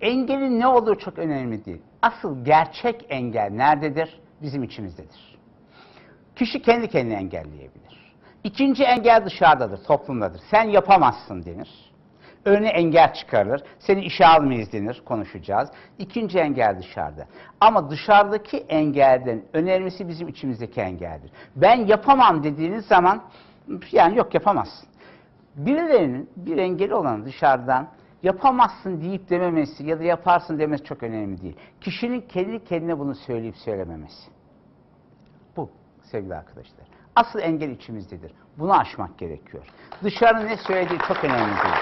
engelin ne olduğu çok önemli değil. Asıl gerçek engel nerededir? Bizim içimizdedir. Kişi kendi kendini engelleyebilir. İkinci engel dışarıdadır, toplumdadır. Sen yapamazsın denir. Önüne engel çıkarılır. Seni işe almayız denir, konuşacağız. İkinci engel dışarıda. Ama dışarıdaki engelden önemlisi bizim içimizdeki engeldir. Ben yapamam dediğiniz zaman yani yok yapamazsın. Birilerinin bir engeli olan dışarıdan yapamazsın deyip dememesi ya da yaparsın demesi çok önemli değil. Kişinin kendi kendine bunu söyleyip söylememesi. Bu sevgili arkadaşlar. Asıl engel içimizdedir. Bunu aşmak gerekiyor. Dışarı ne söylediği çok önemli değil.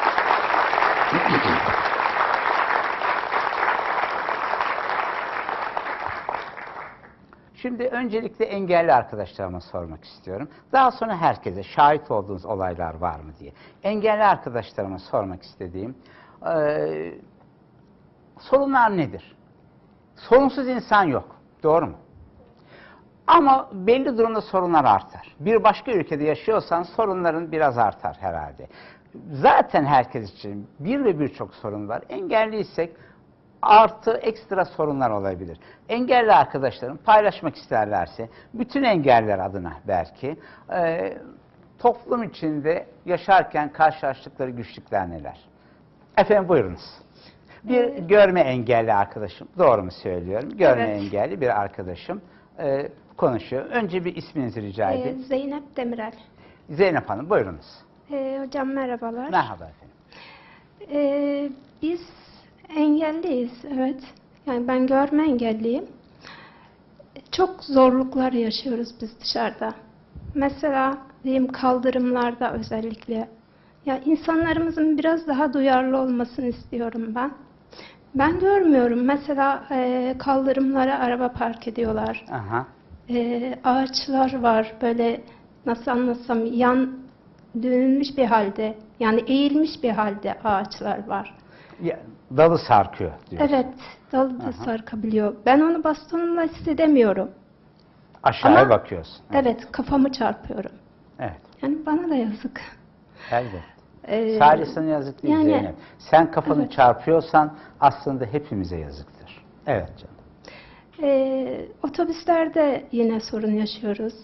Şimdi öncelikle engelli arkadaşlarıma sormak istiyorum. Daha sonra herkese şahit olduğunuz olaylar var mı diye. Engelli arkadaşlarıma sormak istediğim eee, sorunlar nedir? Sorunsuz insan yok. Doğru mu? Ama belli durumda sorunlar artar. Bir başka ülkede yaşıyorsan sorunların biraz artar herhalde. Zaten herkes için bir ve birçok sorun var. Engelliysek artı ekstra sorunlar olabilir. Engelli arkadaşlarım paylaşmak isterlerse bütün engeller adına belki e, toplum içinde yaşarken karşılaştıkları güçlükler neler? Efendim buyurunuz. Bir görme engelli arkadaşım, doğru mu söylüyorum? Görme Evet. engelli bir arkadaşım e, konuşuyor. Önce bir isminizi rica Ee, edeyim. Zeynep Demirel. Zeynep Hanım buyurunuz. Ee, hocam merhabalar. Merhaba efendim. Ee, biz engelliyiz, evet. Yani ben görme engelliyim. Çok zorluklar yaşıyoruz biz dışarıda. Mesela diyeyim kaldırımlarda özellikle. Ya insanlarımızın biraz daha duyarlı olmasını istiyorum ben. Ben görmüyorum. Mesela e, kaldırımlara araba park ediyorlar. Aha. Ee, ağaçlar var böyle nasıl anlatsam yan dönülmüş bir halde yani eğilmiş bir halde ağaçlar var. Ya, dalı sarkıyor diyor. Evet dalı da sarkabiliyor. Ben onu bastonumla hissedemiyorum. Aşağıya Ama- bakıyorsun. Evet kafamı çarpıyorum. Evet. Yani bana da yazık. Elbette. Ee, Sadece sana yazık değil yani- Zeynep. Sen kafanı Evet. çarpıyorsan aslında hepimize yazıktır. Evet canım. Ee, otobüslerde yine sorun yaşıyoruz.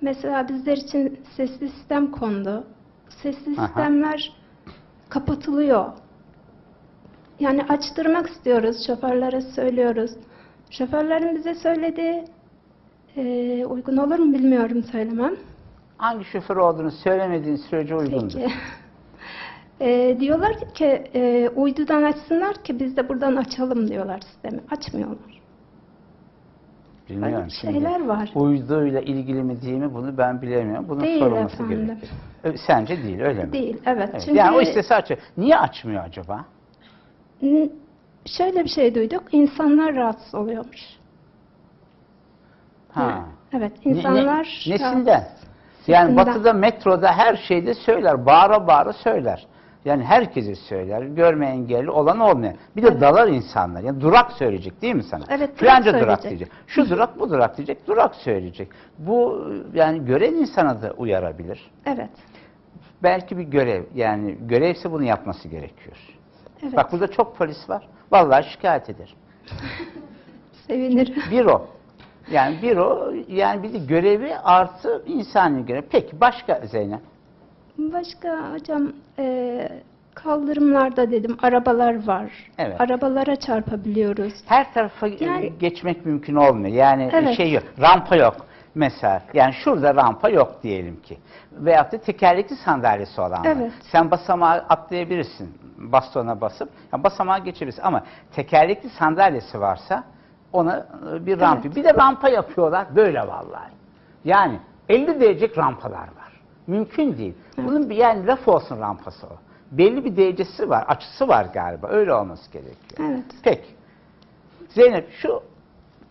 Mesela bizler için sesli sistem kondu. Sesli Aha. sistemler kapatılıyor. Yani açtırmak istiyoruz, şoförlere söylüyoruz. Şoförlerin bize söylediği e, uygun olur mu bilmiyorum söylemem. Hangi şoför olduğunu söylemediğin sürece uygundur. Peki. E, diyorlar ki e, uydudan açsınlar ki biz de buradan açalım diyorlar sistemi. Açmıyorlar. Bilmiyorum Öyle şimdi. şeyler var. Uyduyla ilgili mi değil mi bunu ben bilemiyorum. Bunun Değil sorulması efendim. Ö- Sence değil öyle mi? Değil, evet. Evet. Çünkü Yani o istese açıyor. Niye açmıyor acaba? Şöyle bir şey duyduk, insanlar rahatsız oluyormuş. Ha. Evet, Ne- ne- insanlar nesinden? rahatsız. Yani Sesinden. batıda metroda her şeyde söyler. Bağıra bağıra söyler. Yani herkese söyler. Görme engelli olan olmayan. Bir de dalar insanlar. Yani durak söyleyecek değil mi sana? Evet, durak Filanca durak söyleyecek. diyecek. Şu durak bu durak diyecek. Durak söyleyecek. Bu yani gören insana da uyarabilir. Evet, Belki bir görev. Yani görevse bunu yapması gerekiyor. evet. Bak burada çok polis var. Vallahi şikayet eder. Sevinirim. Bir o. Yani bir o. Yani bir de görevi artı insani görev. Peki başka Zeynep? Başka hocam, e, kaldırımlarda dedim, arabalar var. Evet. Arabalara çarpabiliyoruz. Her tarafa Yani- geçmek mümkün olmuyor. Yani Evet. şey yok, rampa yok mesela. Yani şurada rampa yok diyelim ki. Veyahut da tekerlekli sandalyesi olan. Evet. Sen basamağı atlayabilirsin bastona basıp. Yani basamağı geçebilirsin ama tekerlekli sandalyesi varsa ona e, bir rampa. Evet. Bir de rampa yapıyorlar böyle vallahi. Yani 50 derecelik rampalar var. Mümkün değil. Bunun bir yani laf olsun rampası o. Belli bir derecesi var, açısı var galiba. Öyle olması gerekiyor. Evet. Peki. Zeynep şu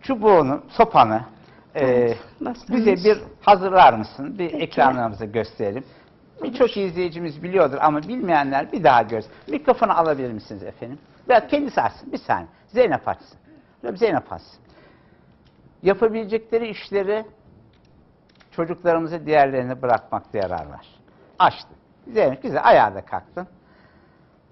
çubuğunu, sopanı Evet, e, bize bir hazırlar mısın? Bir Peki. ekranlarımıza gösterelim. Birçok izleyicimiz biliyordur ama bilmeyenler bir daha görsün. Mikrofonu alabilir misiniz efendim? Ya kendisi açsın. Bir saniye. Zeynep açsın. Zeynep açsın. Yapabilecekleri işleri çocuklarımıza diğerlerine bırakmakta yarar var. Açtın. Zeynep güzel ayağa da kalktın.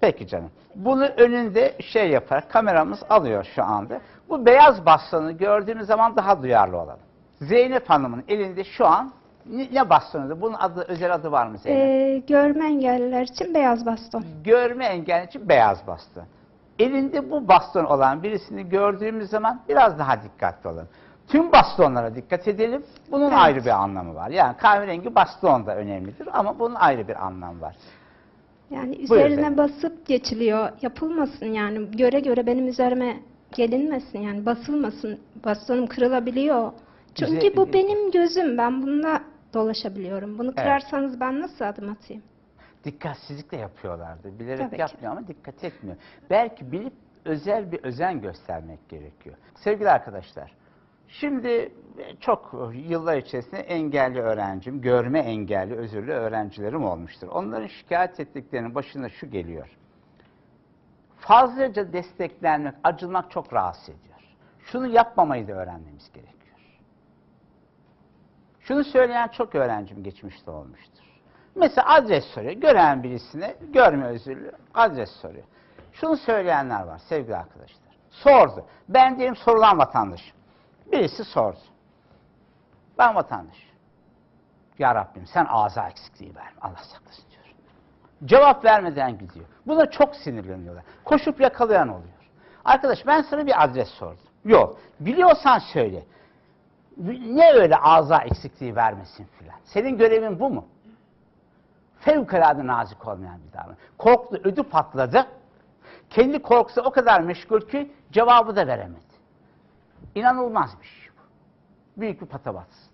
Peki canım. Bunu önünde şey yapar, kameramız alıyor şu anda. Bu beyaz bastonu gördüğünüz zaman daha duyarlı olalım. Zeynep Hanım'ın elinde şu an ne, bastonudur? Bunun adı, özel adı var mı Zeynep? Ee, görme engelliler için beyaz baston. Görme engelli için beyaz baston. Elinde bu baston olan birisini gördüğümüz zaman biraz daha dikkatli olalım. Tüm bastonlara dikkat edelim. Bunun Evet. ayrı bir anlamı var. Yani kahverengi baston da önemlidir ama bunun ayrı bir anlamı var. Yani üzerine basıp geçiliyor. Yapılmasın yani. Göre göre benim üzerime gelinmesin yani. Basılmasın. Bastonum kırılabiliyor. Çünkü Güzel- bu benim gözüm. Ben bununla dolaşabiliyorum. Bunu Evet. kırarsanız ben nasıl adım atayım? Dikkatsizlikle yapıyorlardı. Bilerek Tabii ki. yapmıyor ama dikkat etmiyor. Belki bilip özel bir özen göstermek gerekiyor. Sevgili arkadaşlar, şimdi çok yıllar içerisinde engelli öğrencim, görme engelli, özürlü öğrencilerim olmuştur. Onların şikayet ettiklerinin başında şu geliyor. Fazlaca desteklenmek, acılmak çok rahatsız ediyor. Şunu yapmamayı da öğrenmemiz gerekiyor. Şunu söyleyen çok öğrencim geçmişte olmuştur. Mesela adres soruyor. Gören birisine görme özürlü adres soruyor. Şunu söyleyenler var sevgili arkadaşlar. Sordu. Ben diyelim sorulan vatandaşım. Birisi sordu. Ben vatandaş. Ya Rabbim sen ağza eksikliği verme. Allah saklasın diyor. Cevap vermeden gidiyor. Buna çok sinirleniyorlar. Koşup yakalayan oluyor. Arkadaş ben sana bir adres sordum. Yok. Biliyorsan söyle. Ne öyle ağza eksikliği vermesin filan. Senin görevin bu mu? Fevkalade nazik olmayan bir davranış. Korktu, ödü patladı. Kendi korkusu o kadar meşgul ki cevabı da veremedi. İnanılmaz bir şey bu. Büyük bir patavatsızlık.